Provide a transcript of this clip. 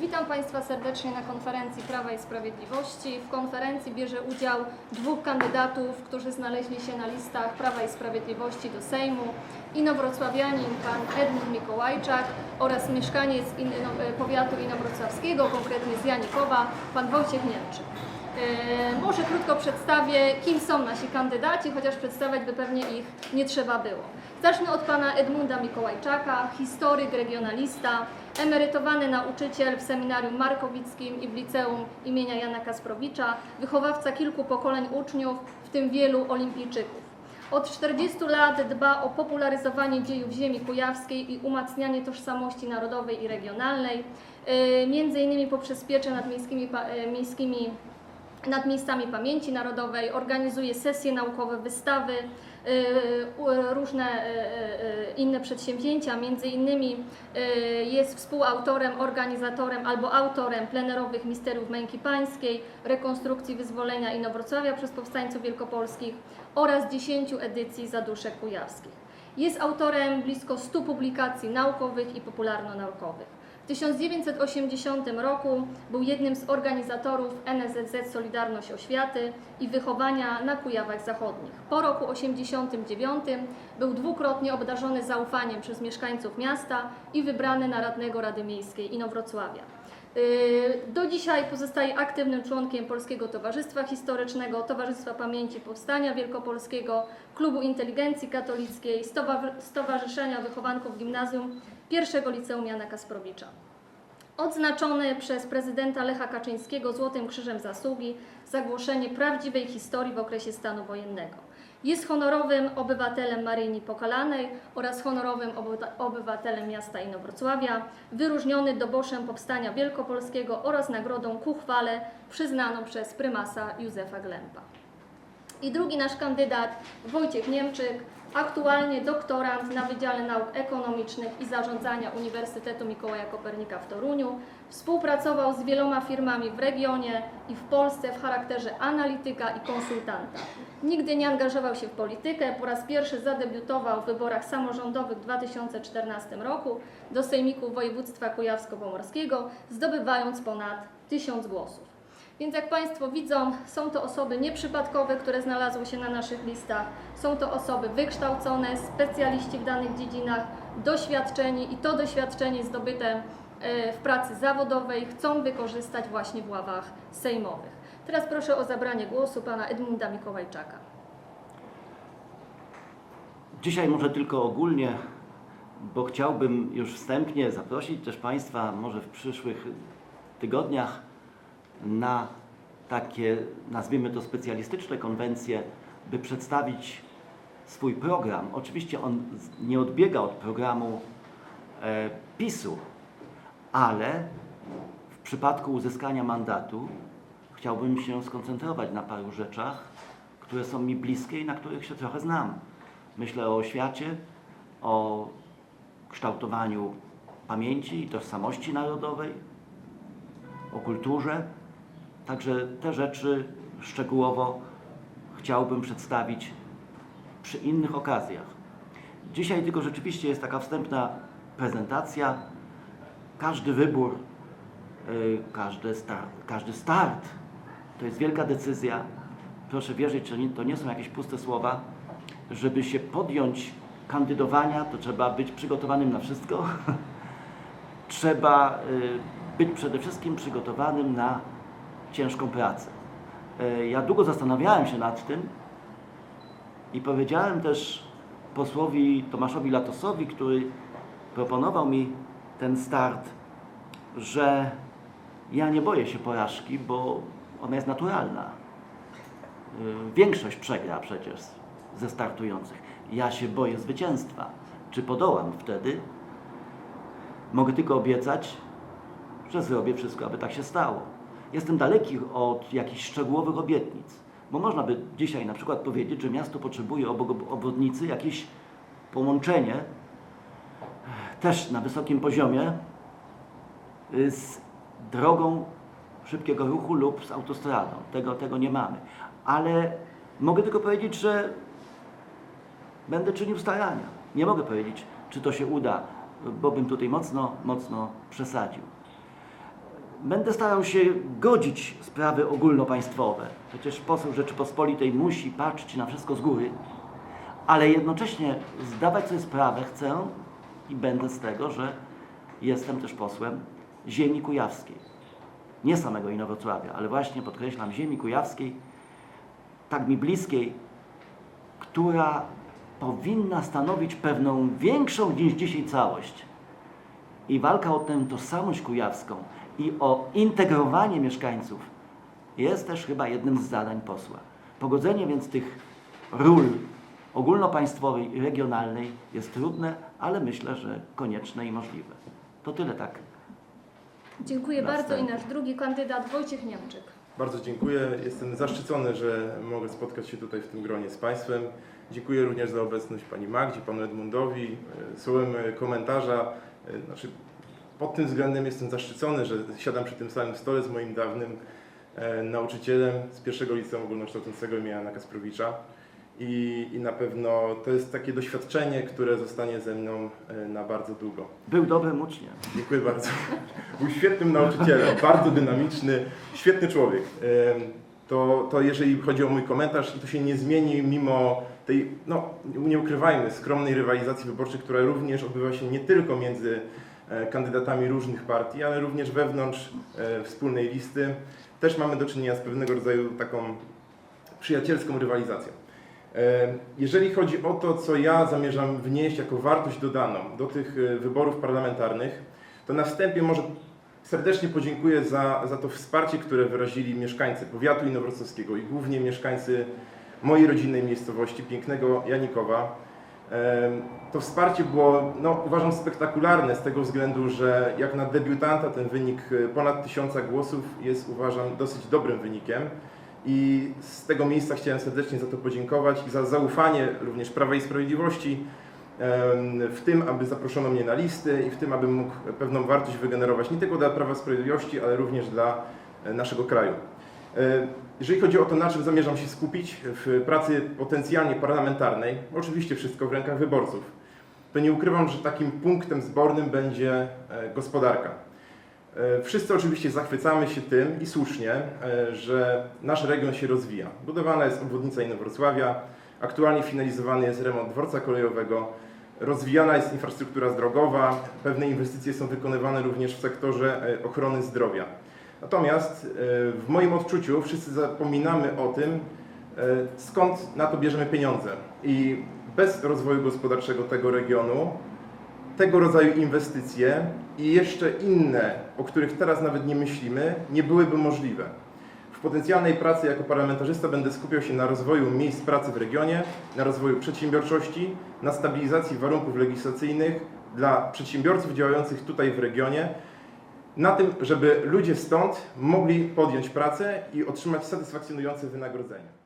Witam Państwa serdecznie na konferencji Prawa i Sprawiedliwości. W konferencji bierze udział dwóch kandydatów, którzy znaleźli się na listach Prawa i Sprawiedliwości do Sejmu. Inowrocławianin pan Edmund Mikołajczak oraz mieszkaniec no, powiatu inowrocławskiego, konkretnie z Janikowa, pan Wojciech Niemczyk. E, Może krótko przedstawię, kim są nasi kandydaci, chociaż przedstawiać by pewnie ich nie trzeba było. Zacznę od pana Edmunda Mikołajczaka, historyk, regionalista, emerytowany nauczyciel w seminarium markowickim i w liceum imienia Jana Kasprowicza, wychowawca kilku pokoleń uczniów, w tym wielu olimpijczyków. Od 40 lat dba o popularyzowanie dziejów ziemi kujawskiej i umacnianie tożsamości narodowej i regionalnej, yy, między innymi poprzez pieczę nad miejskimi, yy, miejskimi nad miejscami pamięci narodowej, organizuje sesje naukowe, wystawy, y, u- różne y, y, inne przedsięwzięcia, między innymi y, jest współautorem, organizatorem albo autorem plenerowych Misteriów Męki Pańskiej, rekonstrukcji wyzwolenia Inowrocławia przez powstańców wielkopolskich oraz 10 edycji Zaduszek Kujawskich. Jest autorem blisko 100 publikacji naukowych i popularno-naukowych. W 1980 roku był jednym z organizatorów NSZZ Solidarność Oświaty i Wychowania na Kujawach Zachodnich. Po roku 1989 był dwukrotnie obdarzony zaufaniem przez mieszkańców miasta i wybrany na radnego Rady Miejskiej Inowrocławia. Yy, Do dzisiaj pozostaje aktywnym członkiem Polskiego Towarzystwa Historycznego, Towarzystwa Pamięci Powstania Wielkopolskiego, Klubu Inteligencji Katolickiej, Stowa- Stowarzyszenia Wychowanków Gimnazjum I Liceum Jana Kasprowicza. Odznaczony przez prezydenta Lecha Kaczyńskiego Złotym Krzyżem Zasługi za głoszenie prawdziwej historii w okresie stanu wojennego. Jest honorowym obywatelem Marynii Pokalanej oraz honorowym obywa- obywatelem miasta Inowrocławia, wyróżniony doboszem Powstania Wielkopolskiego oraz nagrodą ku chwale przyznaną przez prymasa Józefa Glempa. I drugi nasz kandydat, Wojciech Niemczyk, aktualnie doktorant na Wydziale Nauk Ekonomicznych i Zarządzania Uniwersytetu Mikołaja Kopernika w Toruniu. Współpracował z wieloma firmami w regionie i w Polsce w charakterze analityka i konsultanta. Nigdy nie angażował się w politykę, po raz pierwszy zadebiutował w wyborach samorządowych w 2014 roku do Sejmiku Województwa Kujawsko-Pomorskiego, zdobywając ponad 1000 głosów. Więc jak Państwo widzą, są to osoby nieprzypadkowe, które znalazły się na naszych listach. Są to osoby wykształcone, specjaliści w danych dziedzinach, doświadczeni i to doświadczenie zdobyte e, w pracy zawodowej chcą wykorzystać właśnie w ławach sejmowych. Teraz proszę o zabranie głosu pana Edmunda Mikołajczaka. Dzisiaj może tylko ogólnie, bo chciałbym już wstępnie zaprosić też Państwa może w przyszłych tygodniach na takie, nazwijmy to specjalistyczne konwencje, by przedstawić swój program. Oczywiście on nie odbiega od programu e, PiSu, ale w przypadku uzyskania mandatu chciałbym się skoncentrować na paru rzeczach, które są mi bliskie i na których się trochę znam. Myślę o oświacie, o kształtowaniu pamięci i tożsamości narodowej, o kulturze. Także te rzeczy szczegółowo chciałbym przedstawić przy innych okazjach. Dzisiaj tylko rzeczywiście jest taka wstępna prezentacja. Każdy wybór, yy, każdy start, każdy start to jest wielka decyzja. Proszę wierzyć, że to nie są jakieś puste słowa. Żeby się podjąć kandydowania, to trzeba być przygotowanym na wszystko. trzeba y, być przede wszystkim przygotowanym na ciężką pracę. Y, Ja długo zastanawiałem się nad tym i powiedziałem też posłowi Tomaszowi Latosowi, który proponował mi ten start, że ja nie boję się porażki, bo ona jest naturalna. Y, Większość przegra przecież ze startujących. Ja się boję zwycięstwa. Czy podołam wtedy? Mogę tylko obiecać, że zrobię wszystko, aby tak się stało. Jestem daleki od jakichś szczegółowych obietnic, bo można by dzisiaj na przykład powiedzieć, że miasto potrzebuje obok obwodnicy jakieś połączenie też na wysokim poziomie y, z drogą szybkiego ruchu lub z autostradą. Tego, tego nie mamy. Ale mogę tylko powiedzieć, że będę czynił starania. Nie mogę powiedzieć, czy to się uda, bo bym tutaj mocno, mocno przesadził. Będę starał się godzić sprawy ogólnopaństwowe. Przecież poseł Rzeczypospolitej musi patrzeć na wszystko z góry, ale jednocześnie zdawać sobie sprawę chcę i będę z tego, że jestem też posłem ziemi kujawskiej. Nie samego Inowrocławia, ale właśnie podkreślam ziemi kujawskiej, tak mi bliskiej, która powinna stanowić pewną większą niż dzisiaj całość. I walka o tę tożsamość kujawską i o integrowanie mieszkańców jest też chyba jednym z zadań posła. Pogodzenie więc tych ról ogólnopaństwowej i regionalnej jest trudne, ale myślę, że konieczne i możliwe. To tyle tak. Dziękuję bardzo i nasz drugi kandydat Wojciech Niemczyk. Bardzo dziękuję. Jestem zaszczycony, że mogę spotkać się tutaj w tym gronie z Państwem. Dziękuję również za obecność Pani Magdzie, Panu Edmundowi. E, Słowem komentarza, e, znaczy pod tym względem jestem zaszczycony, że siadam przy tym samym stole z moim dawnym e, nauczycielem z pierwszego liceum ogólnokształcącego imienia Jana Kasprowicza. I, I na pewno to jest takie doświadczenie, które zostanie ze mną e, na bardzo długo. Był dobrym uczniem. Dziękuję bardzo. Był świetnym nauczycielem, bardzo dynamiczny, świetny człowiek. To, to jeżeli chodzi o mój komentarz, i to się nie zmieni mimo tej, no nie ukrywajmy, skromnej rywalizacji wyborczej, która również odbywa się nie tylko między kandydatami różnych partii, ale również wewnątrz e, wspólnej listy. Też mamy do czynienia z pewnego rodzaju taką przyjacielską rywalizacją. E, Jeżeli chodzi o to, co ja zamierzam wnieść jako wartość dodaną do tych e, wyborów parlamentarnych, to na wstępie może serdecznie podziękuję za, za to wsparcie, które wyrazili mieszkańcy powiatu inowrocławskiego i głównie mieszkańcy mojej rodzinnej miejscowości, pięknego Janikowa. To wsparcie było, no, uważam, spektakularne z tego względu, że jak na debiutanta ten wynik e, ponad tysiąca głosów jest, uważam, dosyć dobrym wynikiem. I z tego miejsca chciałem serdecznie za to podziękować i za zaufanie również Prawa i Sprawiedliwości w tym, aby zaproszono mnie na listy i w tym, abym mógł pewną wartość wygenerować nie tylko dla Prawa i Sprawiedliwości, ale również dla e, naszego kraju. E, Jeżeli chodzi o to, na czym zamierzam się skupić w pracy potencjalnie parlamentarnej, oczywiście wszystko w rękach wyborców, to nie ukrywam, że takim punktem zbornym będzie e, gospodarka. E, Wszyscy oczywiście zachwycamy się tym i słusznie, że nasz region się rozwija. Budowana jest obwodnica Inowrocławia, aktualnie finalizowany jest remont dworca kolejowego, rozwijana jest infrastruktura drogowa, pewne inwestycje są wykonywane również w sektorze ochrony zdrowia. Natomiast e, w moim odczuciu wszyscy zapominamy o tym, e, skąd na to bierzemy pieniądze. I bez rozwoju gospodarczego tego regionu tego rodzaju inwestycje i jeszcze inne, o których teraz nawet nie myślimy, nie byłyby możliwe. W potencjalnej pracy jako parlamentarzysta będę skupiał się na rozwoju miejsc pracy w regionie, na rozwoju przedsiębiorczości, na stabilizacji warunków legislacyjnych dla przedsiębiorców działających tutaj w regionie, na tym, żeby ludzie stąd mogli podjąć pracę i otrzymać satysfakcjonujące wynagrodzenie.